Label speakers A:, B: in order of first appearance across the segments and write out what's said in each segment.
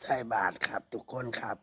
A: ใส่บาทครับทุกคนครับ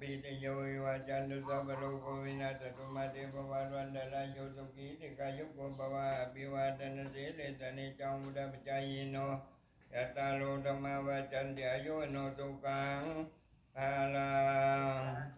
B: ปีติโยวิวาจันตุสัพพะโลกวินาศตุมาเตปวันวันดลายโยตุกีติกายุโกปวะปิวาตนาสิเลสนิจังมุดาปจายโนยะตาโลธรรมวาจันติอายุโนตุกังอาลั